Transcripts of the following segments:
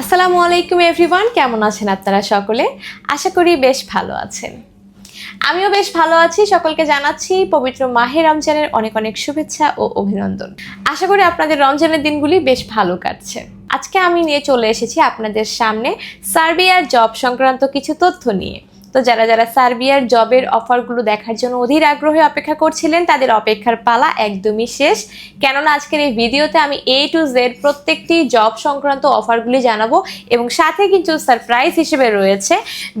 আসসালামু আলাইকুম এভরিওয়ান কেমন আছেন আপনারা সকলে? আশা করি বেশ ভালো আছেন। আমিও বেশ ভালো আছি। সকলকে জানাচ্ছি পবিত্র মাহে রমজানের অনেক অনেক শুভেচ্ছা ও অভিনন্দন। আশা করি আপনাদের রমজানের দিনগুলি বেশ ভালো কাটছে। আজকে আমি নিয়ে চলে এসেছি আপনাদের সামনে সার্বিয়ার জব সংক্রান্ত কিছু তথ্য নিয়ে। তো যারা যারা সার্বিয়ার জবের অফারগুলো দেখার জন্য অধীর আগ্রহে অপেক্ষা করছিলেন, তাদের অপেক্ষার পালা একদমই শেষ। কেননা আজকের এই ভিডিওতে আমি এ টু জেড প্রত্যেকটি জব সংক্রান্ত অফারগুলি জানাব এবং সাথে কিন্তু সারপ্রাইজ হিসেবে রয়েছে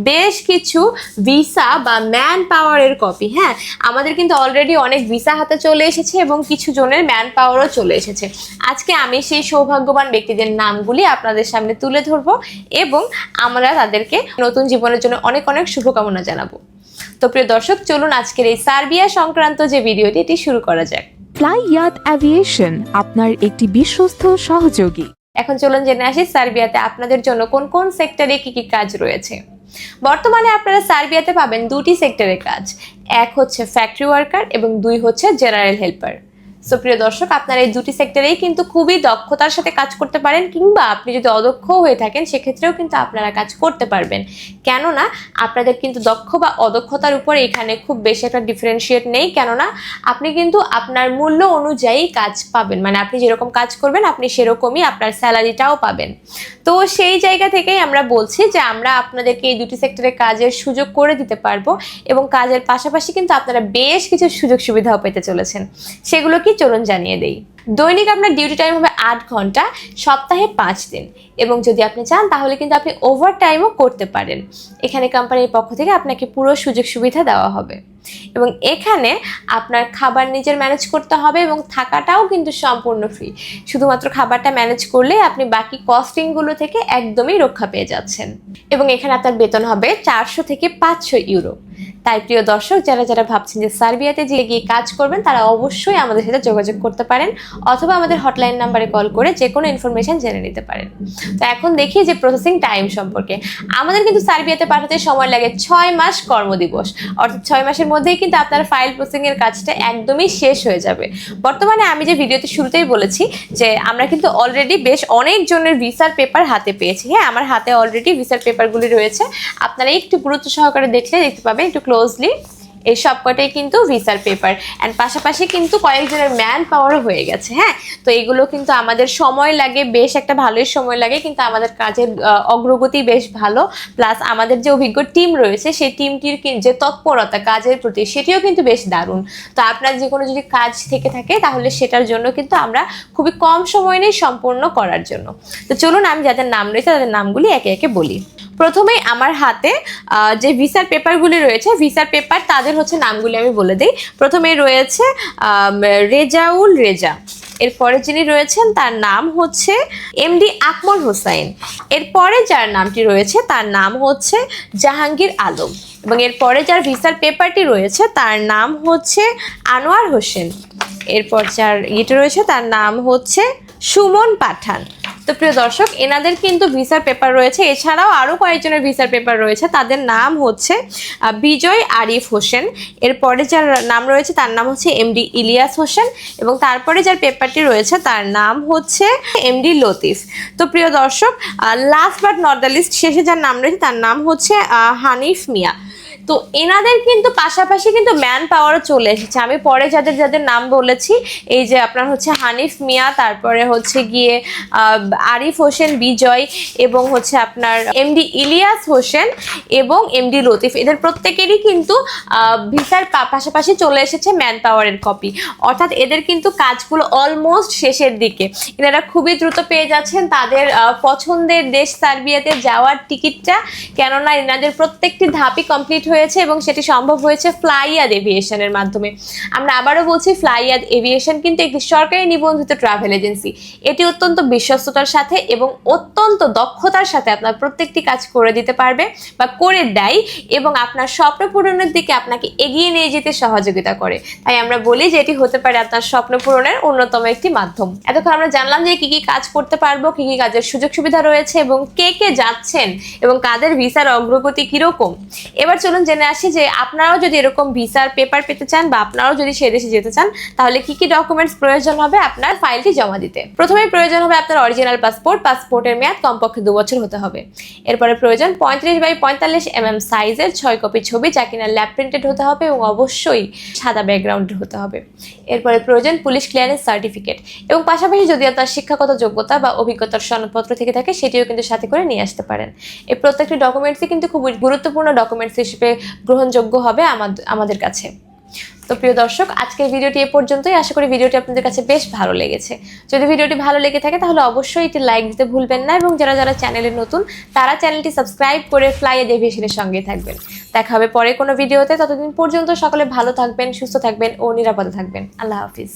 বেশ কিছু ভিসা বা ম্যান পাওয়ারের কপি হ্যাঁ আমাদের কিন্তু অলরেডি অনেক ভিসা হাতে চলে এসেছে এবং কিছু জনের ম্যান পাওয়ারও চলে এসেছে। আজকে আমি সেই সৌভাগ্যবান ব্যক্তিদের নামগুলি আপনাদের সামনে তুলে ধরবো এবং আমরা তাদেরকে নতুন জীবনের জন্য অনেক অনেক শুভকামনা জানাব। তো প্রিয় দর্শক চলুন আজকের এই সার্বিয়া সংক্রান্ত যে ভিডিওটি এটি শুরু করা যাক। ফ্লাই ইয়াত অ্যাভিয়েশন আপনার একটি বিশ্বস্ত সহযোগী। এখন চলুন জেনে আসি সার্বিয়াতে আপনাদের জন্য কোন কোন সেক্টরে কি কি কাজ রয়েছে। বর্তমানে আপনারা সার্বিয়াতে পাবেন দুটি সেক্টরের কাজ। এক হচ্ছে ফ্যাক্টরি ওয়ার্কার এবং দুই হচ্ছে জেনারেল হেল্পার। সো প্রিয় দর্শক, আপনারা এই দুটি সেক্টরেই কিন্তু খুবই দক্ষতার সাথে কাজ করতে পারেন কিংবা আপনি যদি অদক্ষ হয়ে থাকেন, সেক্ষেত্রেও কিন্তু আপনারা কাজ করতে পারবেন। কেননা, আপনাদের কিন্তু দক্ষ বা অদক্ষতার উপর এখানে খুব বেশি একটা ডিফারেন্সিয়েট নেই। কেননা, আপনি কিন্তু আপনার মূল্য অনুযায়ী কাজ পাবেন। মানে আপনি যেরকম কাজ করবেন, আপনি সেরকমই আপনার স্যালারিটাও পাবেন। তো সেই জায়গা থেকেই আমরা বলছি যে আমরা আপনাদেরকে এই দুটি সেক্টরে কাজের সুযোগ করে দিতে পারব এবং কাজের পাশাপাশি কিন্তু আপনারা বেশ কিছু সুযোগ সুবিধাও পেতে চলেছেন। সেগুলো কি চলুন জানিয়ে দেই। দৈনিক আপনার ডিউটি টাইম হবে আট ঘণ্টা, সপ্তাহে পাঁচ দিন। এবং যদি আপনি চান, তাহলে কিন্তু আপনি ওভার টাইমও করতে পারেন। এখানে কোম্পানির পক্ষ থেকে আপনাকে পুরো সুযোগ সুবিধা দেওয়া হবে। এবং এখানে আপনার খাবার নিজের ম্যানেজ করতে হবে এবং থাকাটাও কিন্তু সম্পূর্ণ ফ্রি শুধুমাত্র খাবারটা ম্যানেজ করলে আপনি বাকি কস্টিংগুলো থেকে একদমই রক্ষা পেয়ে যাচ্ছেন। এবং এখানে আপনার বেতন হবে চারশো থেকে পাঁচশো ইউরো তাই প্রিয় দর্শক, যারা যারা ভাবছেন যে সার্বিয়াতে যে গিয়ে কাজ করবেন, তারা অবশ্যই আমাদের সাথে যোগাযোগ করতে পারেন অথবা আমাদের হটলাইন নাম্বারে কল করে যে কোনো ইনফরমেশন জেনে নিতে পারেন। তো এখন দেখি যে প্রসেসিং টাইম সম্পর্কে। আমাদের কিন্তু সার্বিয়াতে পাঠাতে সময় লাগে ছয় মাস কর্মদিবস। অর্থাৎ ছয় মাসের মধ্যেই কিন্তু আপনার ফাইল প্রসেসিংয়ের কাজটা একদমই শেষ হয়ে যাবে। বর্তমানে আমি যে ভিডিওতে শুরুতেই বলেছি যে আমরা কিন্তু অলরেডি বেশ অনেক জনের ভিসার পেপার হাতে পেয়েছি। হ্যাঁ আমার হাতে অলরেডি ভিসার পেপারগুলি রয়েছে। আপনারা একটু গুরুত্ব সহকারে দেখলে দেখতে পাবেন, একটু క్లోజ్లీ এই সবকটাই কিন্তু ভিসার পেপার অ্যান্ড পাশাপাশি কিন্তু কয়েকজনের ম্যান পাওয়ারও হয়ে গেছে হ্যাঁ? তো এগুলো কিন্তু আমাদের সময় লাগে, বেশ একটা ভালোই সময় লাগে, কিন্তু আমাদের কাজের অগ্রগতি বেশ ভালো। প্লাস আমাদের যে অভিজ্ঞ টিম রয়েছে, সেই টিমটির যে তৎপরতা, কাজের প্রতি, সেটিও কিন্তু বেশ দারুণ। তো আপনার যে কোনো যদি কাজ থেকে থাকে, তাহলে সেটার জন্য কিন্তু আমরা খুবই কম সময় নেই সম্পূর্ণ করার জন্য। তো চলুন আমি যাদের নাম রয়েছে, তাদের নামগুলি একে একে বলি। প্রথমেই আমার হাতে যে ভিসার পেপারগুলি রয়েছে, ভিসার পেপার তাদের হচ্ছে নামগুলি আমি বলে দিই। প্রথমে রয়েছে রেজাউল রেজা। এরপরে যিনি রয়েছেন, তার নাম হচ্ছে এমডি আকমল হোসাইন। এরপরে যার নামটি রয়েছে, তার নাম হচ্ছে জাহাঙ্গীর আলম। এবং এরপরে যার ভিসার পেপারটি রয়েছে, তার নাম হচ্ছে আনোয়ার হোসেন। এরপর যার ইয়েটা রয়েছে, তার নাম হচ্ছে সুমন পাঠান। তো প্রিয় দর্শক, এনাদের কিন্তু ভিসার পেপার রয়েছে। এছাড়াও আরও কয়েকজনের ভিসার পেপার রয়েছে। তাদের নাম হচ্ছে বিজয় আরিফ হোসেন। এরপরে যার নাম রয়েছে, তার নাম হচ্ছে এমডি ইলিয়াস হোসেন। এবং তারপরে যার পেপারটি রয়েছে, তার নাম হচ্ছে এমডি লতিফ। তো প্রিয় দর্শক last but not the least শেষে যার নাম রয়েছে, তার নাম হচ্ছে হানিফ মিয়া। তো এনাদের কিন্তু পাশাপাশি কিন্তু ম্যান পাওয়ারও চলে এসেছে। আমি পরে যাদের যাদের নাম বলেছি, এই যে আপনার হচ্ছে হানিফ মিয়া, তারপরে হচ্ছে গিয়ে আরিফ হোসেন বিজয় এবং হচ্ছে আপনার এমডি ইলিয়াস হোসেন এবং এমডি লতিফ। এদের প্রত্যেকেরই কিন্তু ভিসার পাশাপাশি চলে এসেছে ম্যান পাওয়ারের কপি। অর্থাৎ এদের কিন্তু কাজগুলো অলমোস্ট শেষের দিকে। এনারা খুবই দ্রুত পেয়ে যাচ্ছেন তাদের পছন্দের দেশ সার্বিয়াতে যাওয়ার টিকিটটা। কেননা এনাদের প্রত্যেকটি ধাপই কমপ্লিট হয়েছে এবং সেটি সম্ভব হয়েছে ফ্লাইয়াদ এভিয়েশনের মাধ্যমে। আমরা আবারও বলছি ফ্লাইয়াদ এভিয়েশন কিন্তু একটি সরকারি নিবন্ধিত ট্রাভেল এজেন্সি। এটি অত্যন্ত বিশ্বস্ততার সাথে এবং অত্যন্ত দক্ষতার সাথে আপনার প্রত্যেকটি কাজ করে দিতে পারবে বা করে দেয় এবং আপনার স্বপ্ন পূরণের দিকে আপনাকে এগিয়ে নিয়ে যেতে সহযোগিতা করে। তাই আমরা বলি যে এটি হতে পারে আপনার স্বপ্ন পূরণের অন্যতম একটি মাধ্যম। এতক্ষণ আমরা জানলাম যে কি কি কাজ করতে পারব, কি কি কাজের সুযোগ সুবিধা রয়েছে এবং কে কে যাচ্ছেন এবং কাদের ভিসার অগ্রগতি কীরকম। এবার চলুন জেনে আসি যে আপনারাও যদি এরকম ভিসার পেপার পেতে চান বা আপনারাও যদি সে দেশে যেতে চান, তাহলে কি কি ডকুমেন্টস প্রয়োজন হবে আপনার ফাইলটি জমা দিতে? প্রথমে প্রয়োজন হবে আপনার অরিজিনাল পাসপোর্ট পাসপোর্টের মেয়াদ, কমপক্ষে দু বছর হতে হবে। এরপরে প্রয়োজন পঁয়ত্রিশ বাই পঁয়তাল্লিশ এম এম সাইজের ছয় কপি ছবি যা কিনা ল্যাব প্রিন্টেড হতে হবে এবং অবশ্যই সাদা ব্যাকগ্রাউন্ড হতে হবে। এরপরে প্রয়োজন পুলিশ ক্লিয়ারেন্স সার্টিফিকেট এবং পাশাপাশি যদি আপনার শিক্ষাগত যোগ্যতা বা অভিজ্ঞতার সনদপত্র থেকে থাকে, সেটিও কিন্তু সাথে করে নিয়ে আসতে পারেন। এই প্রত্যেকটি ডকুমেন্টসই কিন্তু খুব গুরুত্বপূর্ণ ডকুমেন্টস হিসেবে গ্রহণযোগ্য হবে আমাদের কাছে। তো প্রিয় দর্শক, আজকের ভিডিওটি এ পর্যন্তই। আশা করি ভিডিওটি আপনাদের কাছে বেশ ভালো লেগেছে। যদি ভিডিওটি ভালো লেগে থাকে, তাহলে অবশ্যই এটি লাইক দিতে ভুলবেন না এবং যারা যারা চ্যানেলে নতুন, তারা চ্যানেলটি সাবস্ক্রাইব করে ফ্লাই এভিয়েশনের সঙ্গে থাকবেন। দেখা হবে পরে কোনো ভিডিওতে। ততদিন পর্যন্ত সকলে ভালো থাকবেন, সুস্থ থাকবেন ও নিরাপদে থাকবেন। আল্লাহ হাফিজ।